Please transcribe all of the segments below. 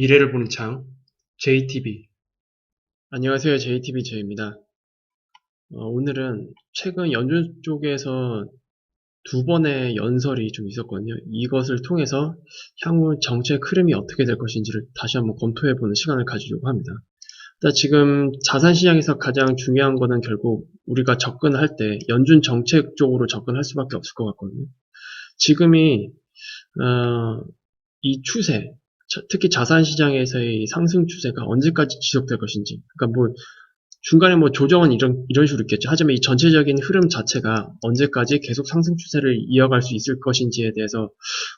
미래를 보는 창 JTB 안녕하세요 JTB 제입니다. 어, 오늘은 최근 연준 쪽에서 두 번의 연설이 좀 있었거든요. 이것을 통해서 향후 정책 흐름이 어떻게 될 것인지를 다시 한번 검토해 보는 시간을 가지려고 합니다. 일단 지금 자산 시장에서 가장 중요한 거는 결국 우리가 접근할 때 연준 정책 쪽으로 접근할 수밖에 없을 것 같거든요. 지금이 어, 이 추세, 자- 특히 자산 시장에서의 상승 추세가 언제까지 지속될 것인지. 그러니까 뭐 중간에 뭐 조정은 이런 이런 식으로 있겠죠. 하지만 이 전체적인 흐름 자체가 언제까지 계속 상승 추세를 이어갈 수 있을 것인지에 대해서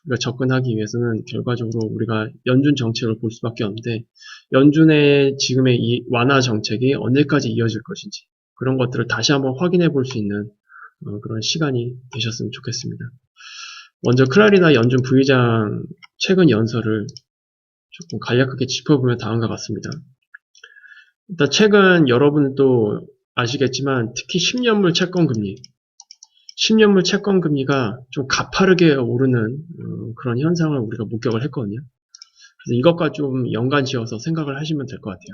우리가 접근하기 위해서는 결과적으로 우리가 연준 정책을 볼 수밖에 없는데 연준의 지금의 이 완화 정책이 언제까지 이어질 것인지 그런 것들을 다시 한번 확인해 볼 수 있는 어, 그런 시간이 되셨으면 좋겠습니다. 먼저 클라리나 연준 부의장 최근 연설을 조금 간략하게 짚어보면 다음과 같습니다. 일단 최근 여러분도 아시겠지만 특히 10년물 채권 금리, 10년물 채권 금리가 좀 가파르게 오르는 어, 그런 현상을 우리가 목격을 했거든요. 그래서 이것과 좀 연관 지어서 생각을 하시면 될 것 같아요.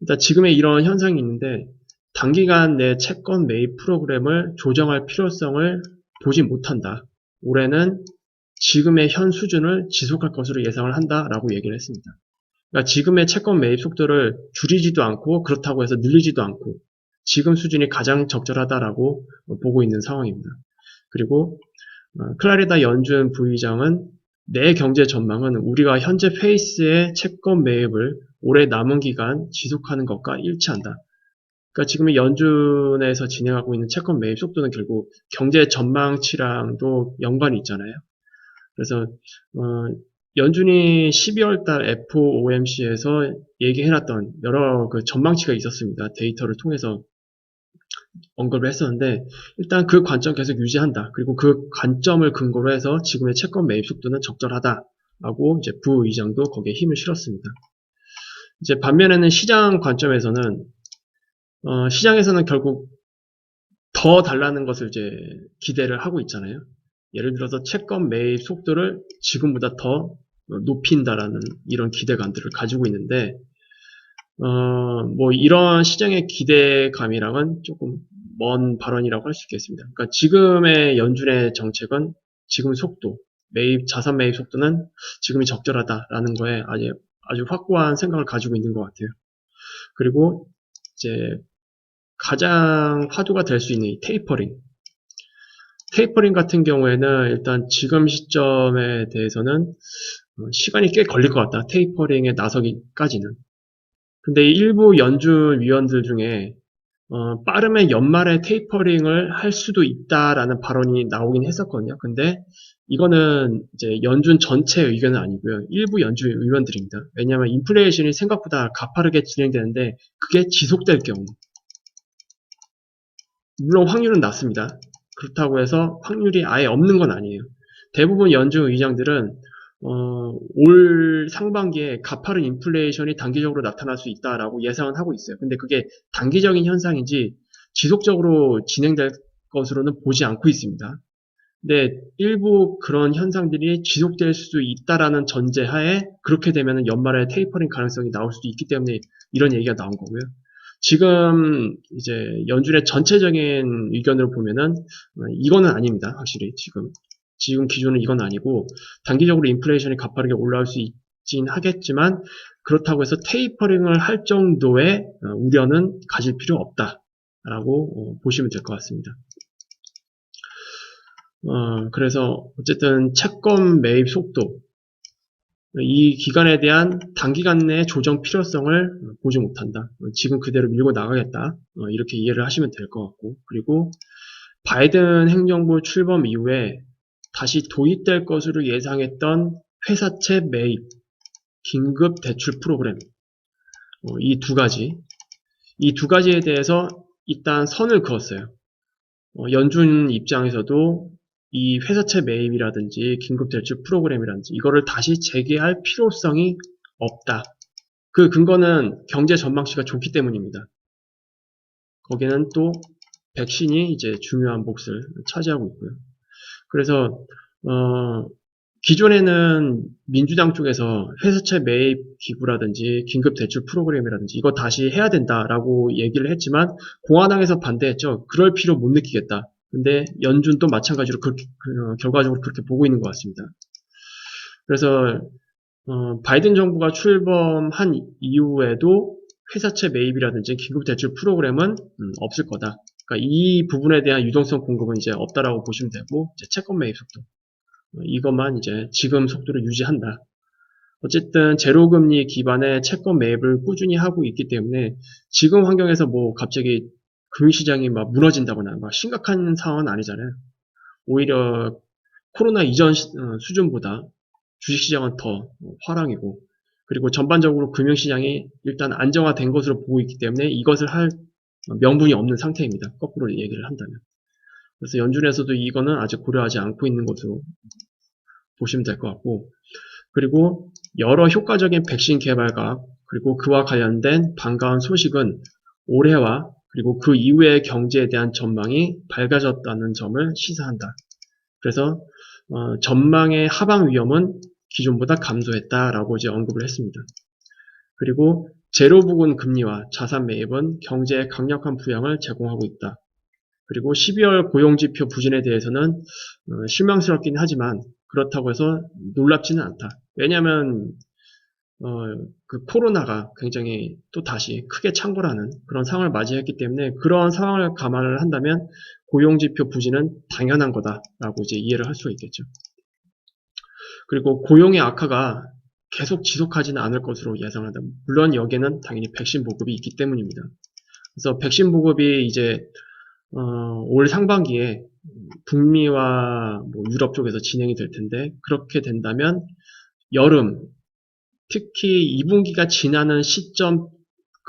일단 지금의 이런 현상이 있는데 단기간 내 채권 매입 프로그램을 조정할 필요성을 보지 못한다. 올해는 지금의 현 수준을 지속할 것으로 예상을 한다라고 얘기를 했습니다. 그러니까 지금의 채권 매입 속도를 줄이지도 않고 그렇다고 해서 늘리지도 않고 지금 수준이 가장 적절하다라고 보고 있는 상황입니다. 그리고 어, 클라리다 연준 부의장은 내 경제 전망은 우리가 현재 페이스의 채권 매입을 올해 남은 기간 지속하는 것과 일치한다. 그러니까 지금 연준에서 진행하고 있는 채권 매입 속도는 결국 경제 전망치랑도 연관이 있잖아요. 그래서 어, 연준이 12월 달 FOMC에서 얘기해놨던 여러 그 전망치가 있었습니다. 데이터를 통해서 언급을 했었는데 일단 그 관점 계속 유지한다. 그리고 그 관점을 근거로 해서 지금의 채권 매입 속도는 적절하다라고 이제 부 의장도 거기에 힘을 실었습니다. 이제 반면에는 시장 관점에서는 어, 시장에서는 결국 더 달라는 것을 이제 기대를 하고 있잖아요. 예를 들어서 채권 매입 속도를 지금보다 더 높인다라는 이런 기대감들을 가지고 있는데, 어, 뭐 이런 시장의 기대감이랑은 조금 먼 발언이라고 할 수 있겠습니다. 그러니까 지금의 연준의 정책은 지금 속도, 매입, 자산 매입 속도는 지금이 적절하다라는 거에 아주, 아주 확고한 생각을 가지고 있는 것 같아요. 그리고 이제 가장 화두가 될 수 있는 이 테이퍼링. 테이퍼링 같은 경우에는 일단 지금 시점에 대해서는 어, 시간이 꽤 걸릴 것 같다. 테이퍼링에 나서기까지는. 근데 일부 연준 위원들 중에 어, 빠르면 연말에 테이퍼링을 할 수도 있다라는 발언이 나오긴 했었거든요. 근데 이거는 이제 연준 전체 의견은 아니고요. 일부 연준 의원들입니다. 왜냐하면 인플레이션이 생각보다 가파르게 진행되는데 그게 지속될 경우 물론 확률은 낮습니다. 그렇다고 해서 확률이 아예 없는 건 아니에요. 대부분 연준 의장들은 어, 올 상반기에 가파른 인플레이션이 단기적으로 나타날 수 있다라고 예상은 하고 있어요. 근데 그게 단기적인 현상인지 지속적으로 진행될 것으로는 보지 않고 있습니다. 근데 일부 그런 현상들이 지속될 수도 있다라는 전제하에 그렇게 되면 연말에 테이퍼링 가능성이 나올 수도 있기 때문에 이런 얘기가 나온 거고요. 지금 이제 연준의 전체적인 의견으로 보면은 어, 이거는 아닙니다. 확실히 지금 지금 기준은 이건 아니고 단기적으로 인플레이션이 가파르게 올라올 수 있긴 하겠지만 그렇다고 해서 테이퍼링을 할 정도의 어, 우려는 가질 필요 없다라고 어, 보시면 될 것 같습니다. 어, 그래서 어쨌든 채권 매입 속도 이 기간에 대한 단기간 내 조정 필요성을 보지 못한다. 지금 그대로 밀고 나가겠다. 어, 이렇게 이해를 하시면 될 것 같고 그리고 바이든 행정부 출범 이후에 다시 도입될 것으로 예상했던 회사채 매입, 긴급 대출 프로그램 어, 이두 가지 이 두 가지에 대해서 일단 선을 그었어요. 어, 연준 입장에서도 이 회사채 매입이라든지 긴급 대출 프로그램이라든지 이거를 다시 재개할 필요성이 없다. 그 근거는 경제 전망치가 좋기 때문입니다. 거기는 또 백신이 이제 중요한 몫을 차지하고 있고요. 그래서 어, 기존에는 민주당 쪽에서 회사채 매입 기구라든지 긴급 대출 프로그램이라든지 이거 다시 해야 된다라고 얘기를 했지만 공화당에서 반대했죠. 그럴 필요 못 느끼겠다. 근데 연준도 마찬가지로 그렇게, 그, 결과적으로 그렇게 보고 있는 것 같습니다. 그래서 어, 바이든 정부가 출범한 이후에도 회사채 매입이라든지 긴급 대출 프로그램은 음, 없을 거다. 그러니까 이 부분에 대한 유동성 공급은 이제 없다라고 보시면 되고 채권 매입 속도 어, 이것만 이제 지금 속도를 유지한다. 어쨌든 제로금리 기반의 채권 매입을 꾸준히 하고 있기 때문에 지금 환경에서 뭐 갑자기 금융시장이 막 무너진다거나 막 심각한 상황은 아니잖아요. 오히려 코로나 이전 시- 어, 수준보다 주식시장은 더 화랑이고 그리고 전반적으로 금융시장이 일단 안정화된 것으로 보고 있기 때문에 이것을 할 명분이 없는 상태입니다. 거꾸로 얘기를 한다면. 그래서 연준에서도 이거는 아직 고려하지 않고 있는 것으로 보시면 될 것 같고 그리고 여러 효과적인 백신 개발과 그리고 그와 관련된 반가운 소식은 올해와 그리고 그 이후의 경제에 대한 전망이 밝아졌다는 점을 시사한다. 그래서 어, 전망의 하방 위험은 기존보다 감소했다라고 이제 언급을 했습니다. 그리고 제로 부근 금리와 자산 매입은 경제에 강력한 부양을 제공하고 있다. 그리고 12월 고용지표 부진에 대해서는 어, 실망스럽긴 하지만 그렇다고 해서 놀랍지는 않다. 왜냐하면 어, 그 코로나가 굉장히 또 다시 크게 창궐하는 그런 상황을 맞이했기 때문에 그런 상황을 감안을 한다면 고용지표 부진은 당연한 거다라고 이제 이해를 할 수가 있겠죠. 그리고 고용의 악화가 계속 지속하지는 않을 것으로 예상한다. 물론 여기에는 당연히 백신 보급이 있기 때문입니다. 그래서 백신 보급이 이제 어, 올 상반기에 북미와 뭐 유럽 쪽에서 진행이 될 텐데 그렇게 된다면 여름 특히 2분기가 지나는 시점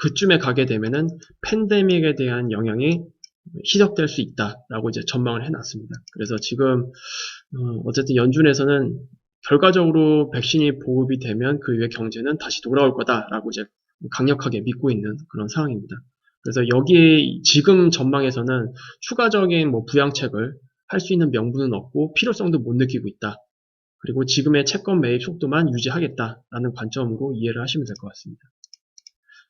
그쯤에 가게 되면은 팬데믹에 대한 영향이 희석될 수 있다라고 이제 전망을 해놨습니다. 그래서 지금 어, 어쨌든 연준에서는 결과적으로 백신이 보급이 되면 그 이후에 경제는 다시 돌아올 거다라고 이제 강력하게 믿고 있는 그런 상황입니다. 그래서 여기에 지금 전망에서는 추가적인 뭐 부양책을 할 수 있는 명분은 없고 필요성도 못 느끼고 있다. 그리고 지금의 채권 매입 속도만 유지하겠다라는 관점으로 이해를 하시면 될 것 같습니다.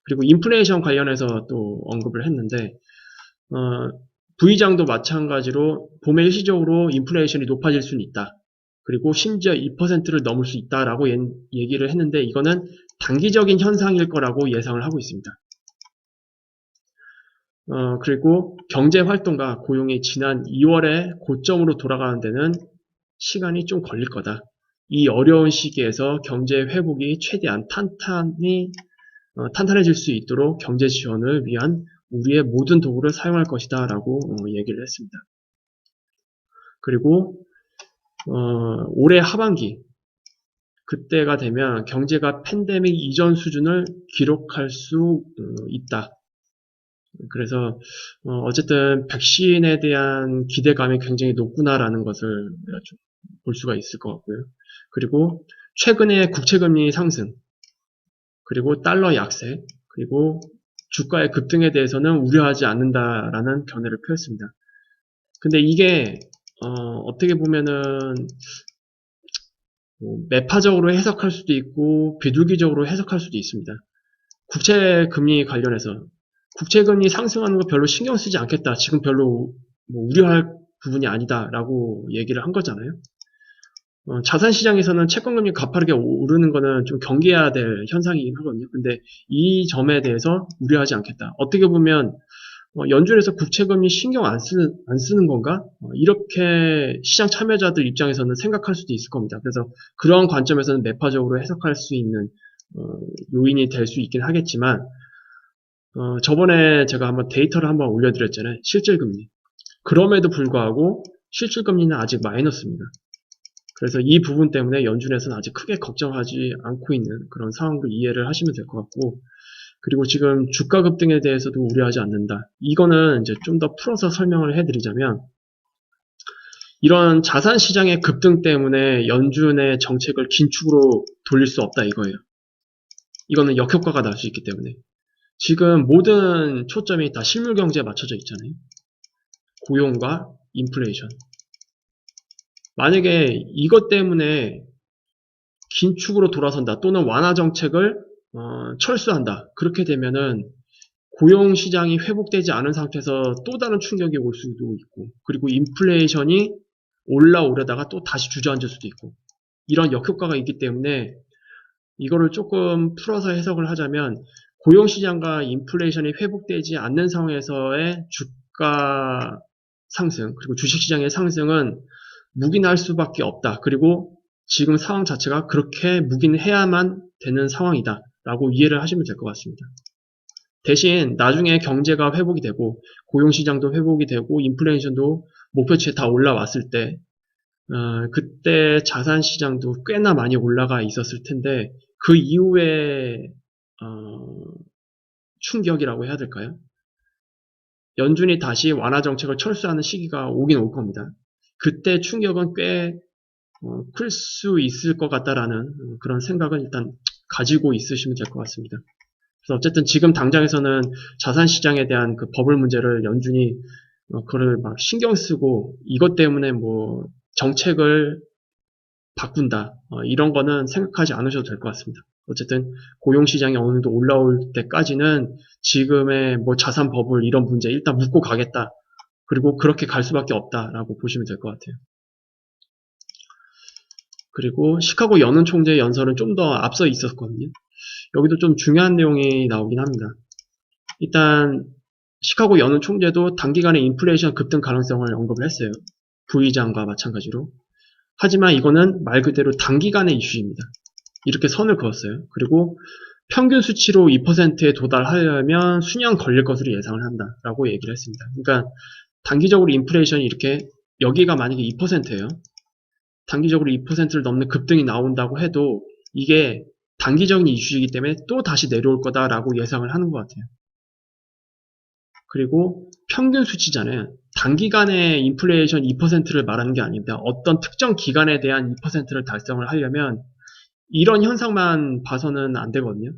그리고 인플레이션 관련해서 또 언급을 했는데 어, 부의장도 마찬가지로 봄에 일시적으로 인플레이션이 높아질 수는 있다. 그리고 심지어 2%를 넘을 수 있다라고 예- 얘기를 했는데 이거는 단기적인 현상일 거라고 예상을 하고 있습니다. 어, 그리고 경제 활동과 고용이 지난 2월에 고점으로 돌아가는 데는 시간이 좀 걸릴 거다. 이 어려운 시기에서 경제 회복이 최대한 탄탄히 어, 탄탄해질 수 있도록 경제 지원을 위한 우리의 모든 도구를 사용할 것이다 라고 어, 얘기를 했습니다. 그리고 어, 올해 하반기 그때가 되면 경제가 팬데믹 이전 수준을 기록할 수 어, 있다. 그래서 어, 쨌든 백신에 대한 기대감이 굉장히 높구나라는 것을 좀볼 수가 있을 것 같고요. 그리고 최근에 국채금리 상승, 그리고 달러 약세, 그리고 주가의 급등에 대해서는 우려하지 않는다라는 견해를 표했습니다. 근데 이게 어, 떻게 보면은 뭐 매파적으로 해석할 수도 있고 비둘기적으로 해석할 수도 있습니다. 국채 금리 관련해서 국채 금리 상승하는 거 별로 신경 쓰지 않겠다. 지금 별로 뭐 우려할 부분이 아니다라고 얘기를 한 거잖아요. 어, 자산 시장에서는 채권 금리 가파르게 오르는 거는 좀 경계해야 될 현상이긴 하거든요. 근데 이 점에 대해서 우려하지 않겠다. 어떻게 보면 어, 연준에서 국채금리 신경 안 쓰는, 안 쓰는 건가? 어, 이렇게 시장 참여자들 입장에서는 생각할 수도 있을 겁니다. 그래서 그런 관점에서는 매파적으로 해석할 수 있는 어, 요인이 될 수 있긴 하겠지만 어, 저번에 제가 한번 데이터를 한번 올려드렸잖아요. 실질금리. 그럼에도 불구하고 실질금리는 아직 마이너스입니다. 그래서 이 부분 때문에 연준에서는 아직 크게 걱정하지 않고 있는 그런 상황으로 이해를 하시면 될 것 같고 그리고 지금 주가 급등에 대해서도 우려하지 않는다. 이거는 이제 좀 더 풀어서 설명을 해드리자면 이런 자산 시장의 급등 때문에 연준의 정책을 긴축으로 돌릴 수 없다 이거예요. 이거는 역효과가 날 수 있기 때문에 지금 모든 초점이 다 실물 경제에 맞춰져 있잖아요. 고용과 인플레이션. 만약에 이것 때문에 긴축으로 돌아선다 또는 완화 정책을 어, 철수한다. 그렇게 되면은 고용 시장이 회복되지 않은 상태에서 또 다른 충격이 올 수도 있고 그리고 인플레이션이 올라오려다가 또 다시 주저앉을 수도 있고 이런 역효과가 있기 때문에 이거를 조금 풀어서 해석을 하자면 고용시장과 인플레이션이 회복되지 않는 상황에서의 주가 상승 그리고 주식시장의 상승은 묵인할 수밖에 없다. 그리고 지금 상황 자체가 그렇게 묵인해야만 되는 상황이다. 라고 이해를 하시면 될 것 같습니다. 대신 나중에 경제가 회복이 되고 고용시장도 회복이 되고 인플레이션도 목표치에 다 올라왔을 때 어, 그때 자산 시장도 꽤나 많이 올라가 있었을 텐데 그 이후에 어, 충격이라고 해야 될까요? 연준이 다시 완화 정책을 철수하는 시기가 오긴 올 겁니다. 그때 충격은 꽤 어, 클수 있을 것 같다라는 어, 그런 생각을 일단 가지고 있으시면 될 것 같습니다. 그래서 어쨌든 지금 당장에서는 자산 시장에 대한 그 버블 문제를 연준이 어, 그거를 막 신경 쓰고 이것 때문에 뭐 정책을 바꾼다 어, 이런 거는 생각하지 않으셔도 될 것 같습니다. 어쨌든 고용 시장이 어느 정도 올라올 때까지는 지금의 뭐 자산 버블 이런 문제 일단 묻고 가겠다. 그리고 그렇게 갈 수밖에 없다라고 보시면 될 것 같아요. 그리고 시카고 연은 총재 연설은 좀 더 앞서 있었거든요. 여기도 좀 중요한 내용이 나오긴 합니다. 일단 시카고 연은 총재도 단기간에 인플레이션 급등 가능성을 언급을 했어요. 부의장과 마찬가지로. 하지만 이거는 말 그대로 단기간의 이슈입니다. 이렇게 선을 그었어요. 그리고 평균 수치로 2%에 도달하려면 수년 걸릴 것으로 예상을 한다라고 얘기를 했습니다. 그러니까 단기적으로 인플레이션이 이렇게 여기가 만약에 2%예요. 단기적으로 2%를 넘는 급등이 나온다고 해도 이게 단기적인 이슈이기 때문에 또 다시 내려올 거다라고 예상을 하는 것 같아요. 그리고 평균 수치잖아요. 단기간에 인플레이션 2%를 말하는 게 아닙니다. 어떤 특정 기간에 대한 2%를 달성을 하려면 이런 현상만 봐서는 안 되거든요.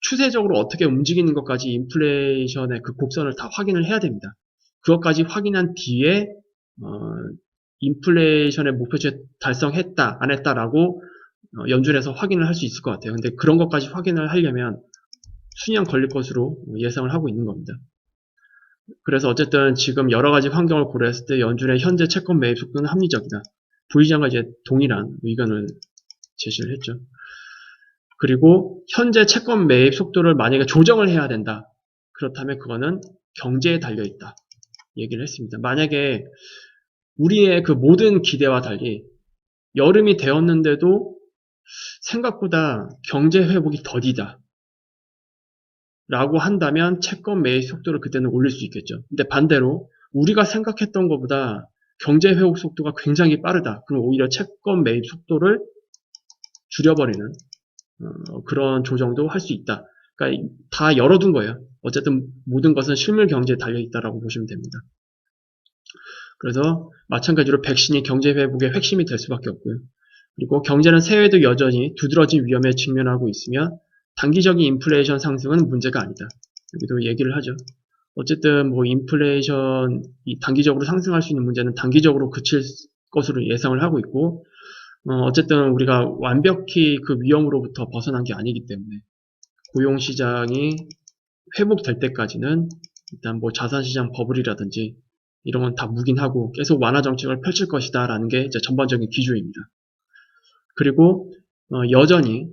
추세적으로 어떻게 움직이는 것까지 인플레이션의 그 곡선을 다 확인을 해야 됩니다. 그것까지 확인한 뒤에 어, 인플레이션의 목표치 달성했다, 안 했다라고 어, 연준에서 확인을 할 수 있을 것 같아요. 근데 그런 것까지 확인을 하려면 수년 걸릴 것으로 예상을 하고 있는 겁니다. 그래서 어쨌든 지금 여러 가지 환경을 고려했을 때 연준의 현재 채권 매입 속도는 합리적이다. 부의장과 이제 동일한 의견을 제시를 했죠. 그리고 현재 채권 매입 속도를 만약에 조정을 해야 된다. 그렇다면 그거는 경제에 달려 있다. 얘기를 했습니다. 만약에 우리의 그 모든 기대와 달리 여름이 되었는데도 생각보다 경제 회복이 더디다. 라고 한다면 채권 매입 속도를 그때는 올릴 수 있겠죠. 근데 반대로 우리가 생각했던 것보다 경제 회복 속도가 굉장히 빠르다. 그럼 오히려 채권 매입 속도를 줄여버리는 어, 그런 조정도 할 수 있다. 그러니까 다 열어둔 거예요. 어쨌든 모든 것은 실물 경제에 달려 있다라고 보시면 됩니다. 그래서 마찬가지로 백신이 경제 회복의 핵심이 될 수밖에 없고요. 그리고 경제는 새해에도 여전히 두드러진 위험에 직면하고 있으며 단기적인 인플레이션 상승은 문제가 아니다. 여기도 얘기를 하죠. 어쨌든 뭐 인플레이션 이 단기적으로 상승할 수 있는 문제는 단기적으로 그칠 것으로 예상을 하고 있고 어, 쨌든 우리가 완벽히 그 위험으로부터 벗어난 게 아니기 때문에 고용 시장이 회복될 때까지는 일단 뭐 자산 시장 버블이라든지 이런 건 다 묵인하고 계속 완화 정책을 펼칠 것이다 라는 게 이제 전반적인 기조입니다. 그리고 어, 여전히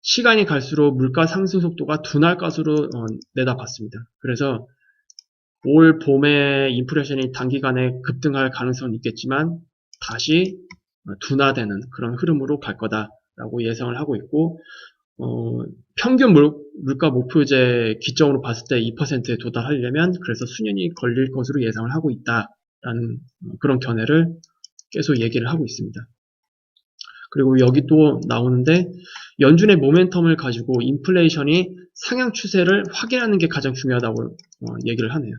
시간이 갈수록 물가 상승 속도가 둔할 것으로 어, 내다봤습니다. 그래서 올 봄에 인플레이션이 단기간에 급등할 가능성은 있겠지만 다시 둔화되는 그런 흐름으로 갈 거다라고 예상을 하고 있고 어, 평균 물, 가 목표제 기점으로 봤을 때 2%에 도달하려면 그래서 수년이 걸릴 것으로 예상을 하고 있다라는 그런 견해를 계속 얘기를 하고 있습니다. 그리고 여기 또 나오는데 연준의 모멘텀을 가지고 인플레이션이 상향 추세를 확인하는 게 가장 중요하다고 어, 얘기를 하네요.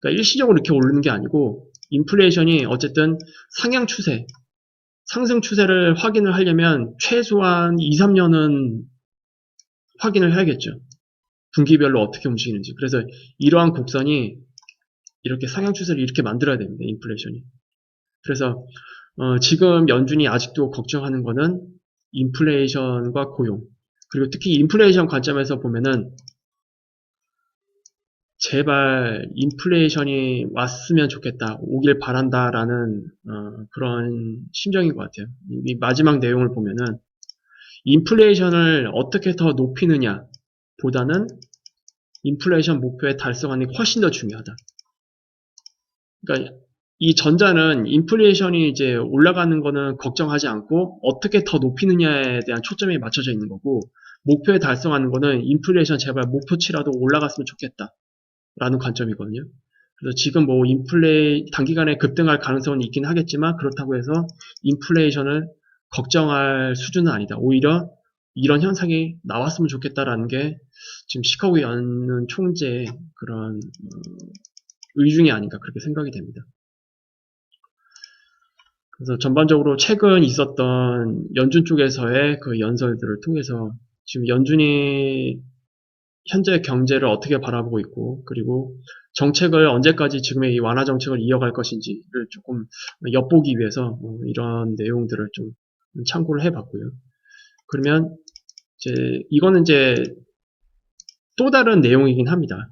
그러니까 일시적으로 이렇게 오르는 게 아니고 인플레이션이 어쨌든 상향 추세, 상승 추세를 확인을 하려면 최소한 2, 3년은 확인을 해야겠죠. 분기별로 어떻게 움직이는지. 그래서 이러한 곡선이 이렇게 상향 추세를 이렇게 만들어야 됩니다. 인플레이션이. 그래서 어, 지금 연준이 아직도 걱정하는 거는 인플레이션과 고용 그리고 특히 인플레이션 관점에서 보면은 제발 인플레이션이 왔으면 좋겠다, 오길 바란다라는 어, 그런 심정인 것 같아요. 이 마지막 내용을 보면은 인플레이션을 어떻게 더 높이느냐 보다는 인플레이션 목표의 달성하는 게 훨씬 더 중요하다. 그러니까 이 전자는 인플레이션이 이제 올라가는 거는 걱정하지 않고 어떻게 더 높이느냐에 대한 초점이 맞춰져 있는 거고 목표에 달성하는 거는 인플레이션 제발 목표치라도 올라갔으면 좋겠다. 라는 관점이거든요. 그래서 지금 뭐 인플레 단기간에 급등할 가능성은 있긴 하겠지만 그렇다고 해서 인플레이션을 걱정할 수준은 아니다. 오히려 이런 현상이 나왔으면 좋겠다라는 게 지금 시카고 연은 총재의 그런 어, 의중이 아닌가 그렇게 생각이 됩니다. 그래서 전반적으로 최근 있었던 연준 쪽에서의 그 연설들을 통해서 지금 연준이 현재 경제를 어떻게 바라보고 있고 그리고 정책을 언제까지 지금의 이 완화 정책을 이어갈 것인지를 조금 엿보기 위해서 뭐 이런 내용들을 좀 참고를 해봤고요. 그러면 이제 이거는 이제 또 다른 내용이긴 합니다.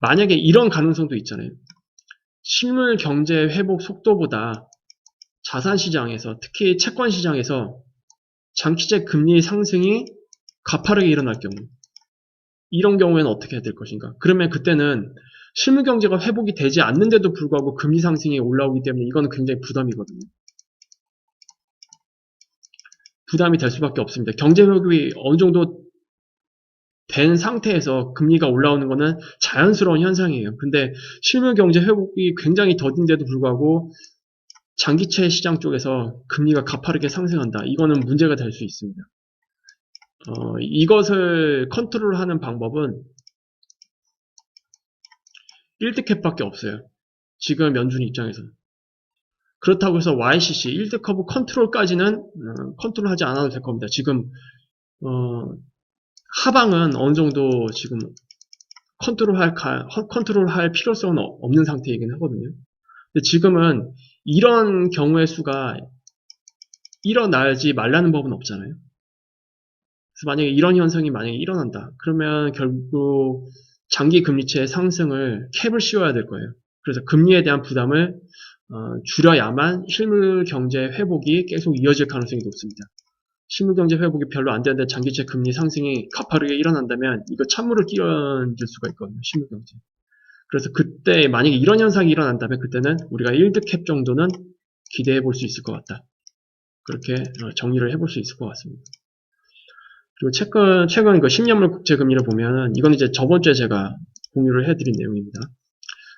만약에 이런 가능성도 있잖아요. 실물 경제 회복 속도보다 자산 시장에서 특히 채권 시장에서 장기적 금리 상승이 가파르게 일어날 경우 이런 경우에는 어떻게 해야 될 것인가? 그러면 그때는 실물 경제가 회복이 되지 않는데도 불구하고 금리 상승이 올라오기 때문에 이거는 굉장히 부담이거든요. 부담이 될 수밖에 없습니다. 경제 회복이 어느 정도 된 상태에서 금리가 올라오는 것은 자연스러운 현상이에요. 근데 실물 경제 회복이 굉장히 더딘데도 불구하고 장기채 시장 쪽에서 금리가 가파르게 상승한다. 이거는 문제가 될 수 있습니다. 어, 이것을 컨트롤하는 방법은 1드캡 밖에 없어요. 지금 연준 입장에서. 그렇다고 해서 YCC 1드 커브 컨트롤까지는 어, 컨트롤하지 않아도 될 겁니다. 지금 어, 하방은 어느 정도 지금 컨트롤할 컨트롤할 필요성은 없는 상태이긴 하거든요. 근데 지금은 이런 경우의 수가 일어나지 말라는 법은 없잖아요. 만약에 이런 현상이 만약에 일어난다. 그러면 결국 장기 금리채의 상승을 캡을 씌워야 될 거예요. 그래서 금리에 대한 부담을 어, 줄여야만 실물 경제 회복이 계속 이어질 가능성이 높습니다. 실물 경제 회복이 별로 안 되는데 장기채 금리 상승이 가파르게 일어난다면 이거 찬물을 끼얹을 수가 있거든요. 실물 경제. 그래서 그때 만약에 이런 현상이 일어난다면 그때는 우리가 1드 캡 정도는 기대해 볼 수 있을 것 같다. 그렇게 어, 정리를 해볼 수 있을 것 같습니다. 그리고 최근, 최근 그 10년물 국채 금리를 보면은, 이건 이제 저번 주에 제가 공유를 해드린 내용입니다.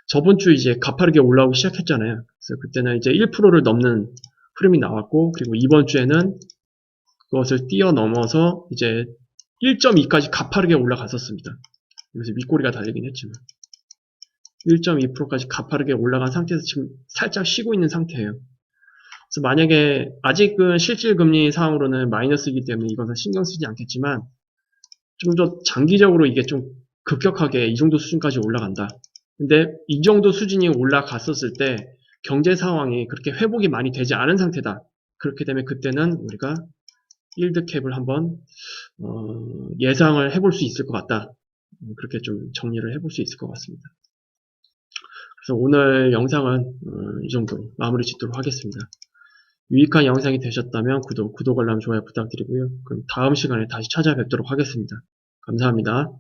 저번 주 이제 가파르게 올라오기 시작했잖아요. 그래서 그때는 이제 1%를 넘는 흐름이 나왔고, 그리고 이번 주에는 그것을 뛰어넘어서 이제 1.2까지 가파르게 올라갔었습니다. 여기서 윗꼬리가 달리긴 했지만. 1.2%까지 가파르게 올라간 상태에서 지금 살짝 쉬고 있는 상태예요. 그래서 만약에 아직은 실질 금리 상으로는 마이너스이기 때문에 이것은 신경 쓰지 않겠지만 좀 더 장기적으로 이게 좀 급격하게 이 정도 수준까지 올라간다. 근데 이 정도 수준이 올라갔었을 때 경제 상황이 그렇게 회복이 많이 되지 않은 상태다. 그렇게 되면 그때는 우리가 1드 캡을 한번 어, 예상을 해볼 수 있을 것 같다. 그렇게 좀 정리를 해볼 수 있을 것 같습니다. 그래서 오늘 영상은 어, 이 정도로 마무리 짓도록 하겠습니다. 유익한 영상이 되셨다면 구독, 구독, 알람, 좋아요 부탁드리고요. 그럼 다음 시간에 다시 찾아뵙도록 하겠습니다. 감사합니다.